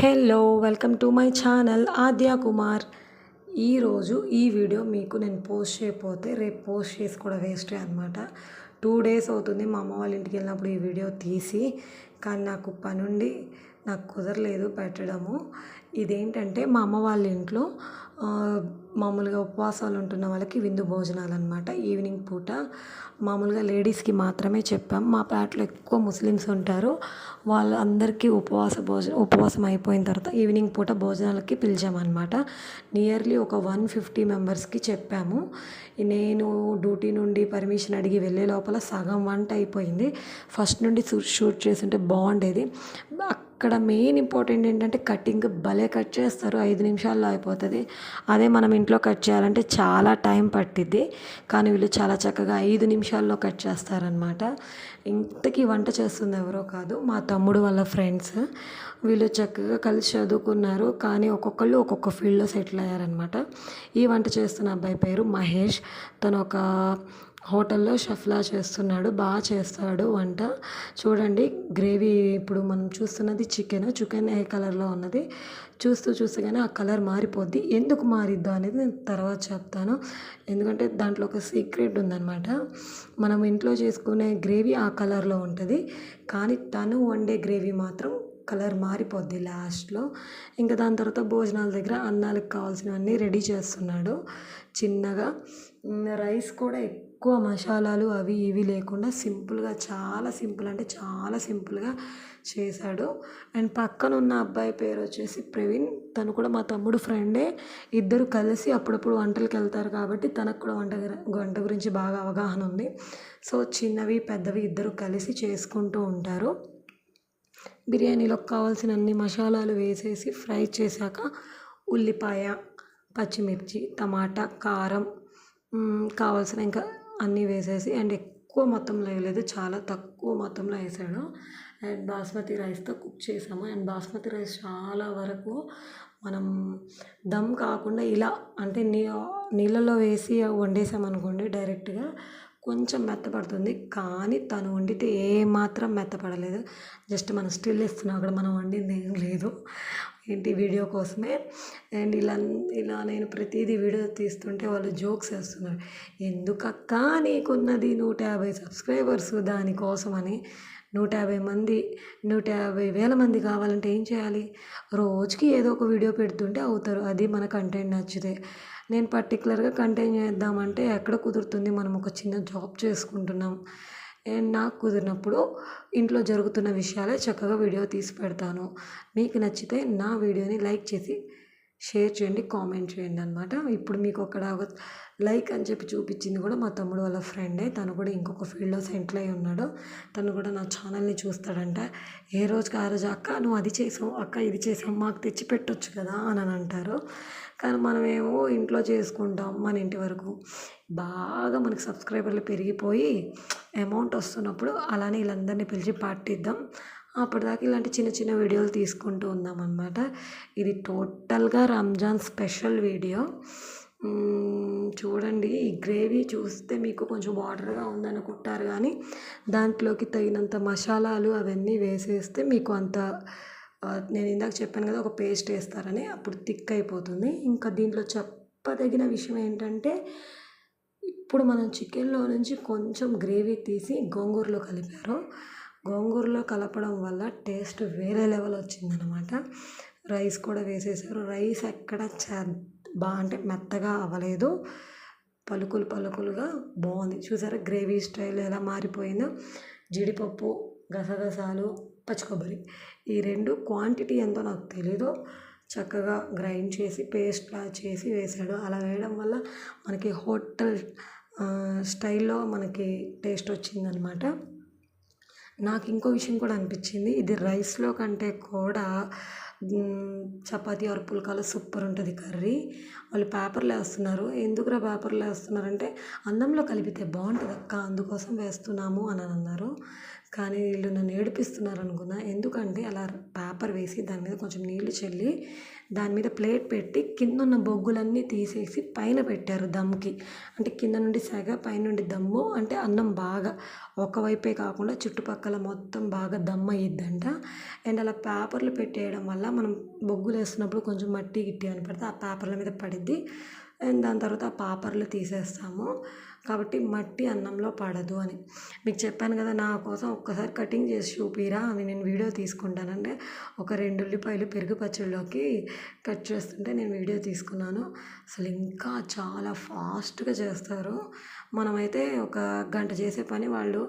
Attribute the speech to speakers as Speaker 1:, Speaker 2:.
Speaker 1: Hello welcome to my channel Adya Kumar. ఈరోజు ఈ video మీకు నేను పోస్ట్ చేయకపోతే రేపు పోస్ట్ చేసి కూడా వేస్టే అనమాట టూ డేస్ అవుతుంది మా అమ్మ వాళ్ళ ఇంటికి వెళ్ళినప్పుడు ఈ వీడియో తీసి కానీ నాకు పనుండి నాకు కుదరలేదు పెట్టడము. ఇదేంటంటే మా అమ్మ వాళ్ళ ఇంట్లో మామూలుగా ఉపవాసాలు ఉంటున్న వాళ్ళకి విందు భోజనాలు అనమాట ఈవినింగ్ పూట. మామూలుగా లేడీస్కి మాత్రమే చెప్పాం. మా ప్లాట్లో ఎక్కువ ముస్లిమ్స్ ఉంటారు. వాళ్ళందరికీ ఉపవాస భోజనం ఉపవాసం అయిపోయిన తర్వాత ఈవినింగ్ పూట భోజనాలకి పిలిచామన్నమాట. నియర్లీ ఒక వన్ ఫిఫ్టీ మెంబర్స్కి చెప్పాము. నేను డ్యూటీ నుండి పర్మిషన్ అడిగి వెళ్ళే లోపల సగం వంట అయిపోయింది. ఫస్ట్ నుండి షూట్ చేస్తుంటే బాగుండేది. ఇక్కడ మెయిన్ ఇంపార్టెంట్ ఏంటంటే కటింగ్ భలే కట్ చేస్తారు. ఐదు నిమిషాల్లో అయిపోతుంది. అదే మనం ఇంట్లో కట్ చేయాలంటే చాలా టైం పట్టిద్ది. కానీ వీళ్ళు చాలా చక్కగా ఐదు నిమిషాల్లో కట్ చేస్తారనమాట ఇంతకీ వంట చేస్తుంది ఎవరో కాదు మా తమ్ముడు వాళ్ళ ఫ్రెండ్స్ వీళ్ళు చక్కగా కలిసి చదువుకున్నారు. కానీ ఒక్కొక్కళ్ళు ఒక్కొక్క ఫీల్డ్లో సెటిల్ అయ్యారనమాట ఈ వంట చేస్తున్న అబ్బాయి పేరు మహేష్. తను ఒక హోటల్లో షఫ్లా చేస్తున్నాడు బాగా చేస్తాడు వంట. చూడండి గ్రేవీ ఇప్పుడు మనం చూస్తున్నది చికెన్. చికెన్ ఏ కలర్లో ఉన్నది? చూస్తూ చూస్తూగానే ఆ కలర్ మారిపోద్ది. ఎందుకు మారిద్దో అనేది నేను తర్వాత చెప్తాను. ఎందుకంటే దాంట్లో ఒక సీక్రెట్ ఉందన్నమాట. మనం ఇంట్లో చేసుకునే గ్రేవీ ఆ కలర్లో ఉంటుంది. కానీ తను వండే గ్రేవీ మాత్రం కలర్ మారిపోద్ది లాస్ట్లో. ఇంకా దాని తర్వాత భోజనాల దగ్గర అన్నాలకు కావాల్సినవన్నీ రెడీ చేస్తున్నాడు. చిన్నగా రైస్ కూడా ఎక్కువ మసాలాలు అవి ఇవి లేకుండా సింపుల్గా చాలా సింపుల్ అంటే చాలా సింపుల్గా చేశాడు. అండ్ పక్కన ఉన్న అబ్బాయి పేరు వచ్చేసి ప్రవీణ్. తను కూడా మా తమ్ముడు ఫ్రెండే. ఇద్దరు కలిసి అప్పుడప్పుడు వంటలకు వెళ్తారు కాబట్టి తనకు కూడా వంట వంట గురించి బాగా అవగాహన ఉంది. సో చిన్నవి పెద్దవి ఇద్దరు కలిసి చేసుకుంటూ ఉంటారు. బిర్యానీలో కావాల్సిన అన్ని మసాలాలు వేసేసి ఫ్రై చేశాక ఉల్లిపాయ పచ్చిమిర్చి టమాటా కారం కావాల్సిన ఇంకా అన్నీ వేసేసి అండ్ ఎక్కువ మొత్తంలో వేయలేదు చాలా తక్కువ మొత్తంలో వేసాడు అండ్ బాస్మతి రైస్తో కుక్ చేసాము. అండ్ బాస్మతి రైస్ చాలా వరకు మనం దమ్ కాకుండా ఇలా అంటే నీ నీళ్ళలో వేసి వండేసామనుకోండి డైరెక్ట్గా కొంచెం మెత్తపడుతుంది. కానీ తను వండితే ఏమాత్రం మెత్తపడలేదు. జస్ట్ మనం స్టిల్ ఇస్తున్నా అక్కడ మనం వండింది ఏం లేదు. ఏంటి వీడియో కోసమే. అండ్ ఇలా ఇలా నేను ప్రతిదీ వీడియో తీస్తుంటే వాళ్ళు జోక్స్ వేస్తున్నారు. ఎందుకక్క నీకున్నది నూట యాభై సబ్స్క్రైబర్స్ దానికోసమని నూట యాభై మంది నూట యాభై వేల మంది కావాలంటే ఏం చేయాలి? రోజుకి ఏదో ఒక వీడియో పెడుతుంటే అవుతారు. అది మన కంటెంట్ నచ్చితే. నేను పర్టికులర్గా కంటిన్యూ చేద్దామంటే ఎక్కడ కుదురుతుంది? మనం ఒక చిన్న జాబ్ చేసుకుంటున్నాం. అండ్ నాకు కుదిరినప్పుడు ఇంట్లో జరుగుతున్న విషయాలే చక్కగా వీడియో తీసి పెడతాను. మీకు నచ్చితే నా వీడియోని లైక్ చేసి షేర్ చేయండి కామెంట్ చేయండి అనమాట ఇప్పుడు మీకు అక్కడ ఒక లైక్ అని చెప్పి చూపించింది కూడా మా తమ్ముడు వాళ్ళ ఫ్రెండే. తను కూడా ఇంకొక ఫీల్డ్లో సెంటర్ అయి ఉన్నాడు. తను కూడా నా ఛానల్ని చూస్తాడంట. ఏ రోజుకి ఆ రోజు అక్క నువ్వు అది చేసావు అక్క ఇది చేసావు మాకు తెచ్చి పెట్టొచ్చు కదా అని అని అంటారు. కానీ మనమేమో ఇంట్లో చేసుకుంటాం మన ఇంటి వరకు. బాగా మనకి సబ్స్క్రైబర్లు పెరిగిపోయి అమౌంట్ వస్తున్నప్పుడు అలానే వీళ్ళందరినీ పిలిచి పాటిద్దాం. అప్పటిదాకా ఇలాంటి చిన్న చిన్న వీడియోలు తీసుకుంటూ ఉన్నాం అనమాట ఇది టోటల్గా రంజాన్ స్పెషల్ వీడియో. చూడండి ఈ గ్రేవీ చూస్తే మీకు కొంచెం వాటర్గా ఉందనుకుంటారు కానీ దాంట్లోకి తగినంత మసాలాలు అవన్నీ వేసేస్తే మీకు అంత నేను ఇందాక చెప్పాను కదా ఒక పేస్ట్ వేస్తారని అప్పుడు థిక్ అయిపోతుంది. ఇంకా దీంట్లో చెప్పదగిన విషయం ఏంటంటే ఇప్పుడు మనం చికెన్లో నుంచి కొంచెం గ్రేవీ తీసి గోంగూరలో కలిపారు. గోంగూరలో కలపడం వల్ల టేస్ట్ వేరే లెవెల్ వచ్చిందనమాట రైస్ కూడా వేసేసారు. రైస్ ఎక్కడ చ బాగా అంటే మెత్తగా అవ్వలేదు. పలుకులు పలుకులుగా బాగుంది. చూసారా గ్రేవీ స్టైల్ ఎలా మారిపోయిందో. జీడిపప్పు గసగసాలు పచ్చి కొబ్బరి ఈ రెండు క్వాంటిటీ ఎంతో నాకు తెలీదు. చక్కగా గ్రైండ్ చేసి పేస్ట్లా చేసి వేసాడు అలా వేయడం వల్ల మనకి హోటల్ స్టైల్లో మనకి టేస్ట్ వచ్చిందనమాట నాకు ఇంకో విషయం కూడా అనిపించింది. ఇది రైస్లో కంటే కూడా చపాతి ఆర్ పుల్కాలో సూపర్ ఉంటుంది కర్రీ. వాళ్ళు పేపర్లో వేస్తున్నారు. ఎందుకురా పేపర్లో వేస్తున్నారంటే అన్నంలో కలిపితే బాగుంటుంది అక్క అందుకోసం వేస్తున్నాము అని అన్నారు. కానీ వీళ్ళు నన్ను ఏడిపిస్తున్నారు అనుకున్నా. ఎందుకంటే అలా పేపర్ వేసి దాని మీద కొంచెం నీళ్ళు చల్లి దాని మీద ప్లేట్ పెట్టి కింద ఉన్న బొగ్గులన్నీ తీసేసి పైన పెట్టారు దమ్కి. అంటే కింద నుండి సెగ పైన నుండి దమ్ము అంటే అన్నం బాగా ఒకవైపే కాకుండా చుట్టుపక్కల మొత్తం బాగా దమ్ అయ్యిద్దంట. అండ్ అలా పేపర్లు పెట్టేయడం వల్ల వల్ల మనం బొగ్గులు వేస్తున్నప్పుడు కొంచెం మట్టి గిట్టి అని పడితే ఆ పేపర్ల మీద పడిద్ది. అండ్ దాని తర్వాత ఆ పేపర్లు తీసేస్తాము. కాబట్టి మట్టి అన్నంలో పడదు అని. మీకు చెప్పాను కదా నా కోసం ఒక్కసారి కటింగ్ చేసి చూపిరా అని నేను వీడియో తీసుకుంటానంటే ఒక రెండు ఉల్లిపాయలు పెరుగు పచ్చడిలోకి కట్ చేస్తుంటే నేను వీడియో తీసుకున్నాను. అసలు ఇంకా చాలా ఫాస్ట్గా చేస్తారు. మనమైతే ఒక గంట చేసే పని వాళ్ళు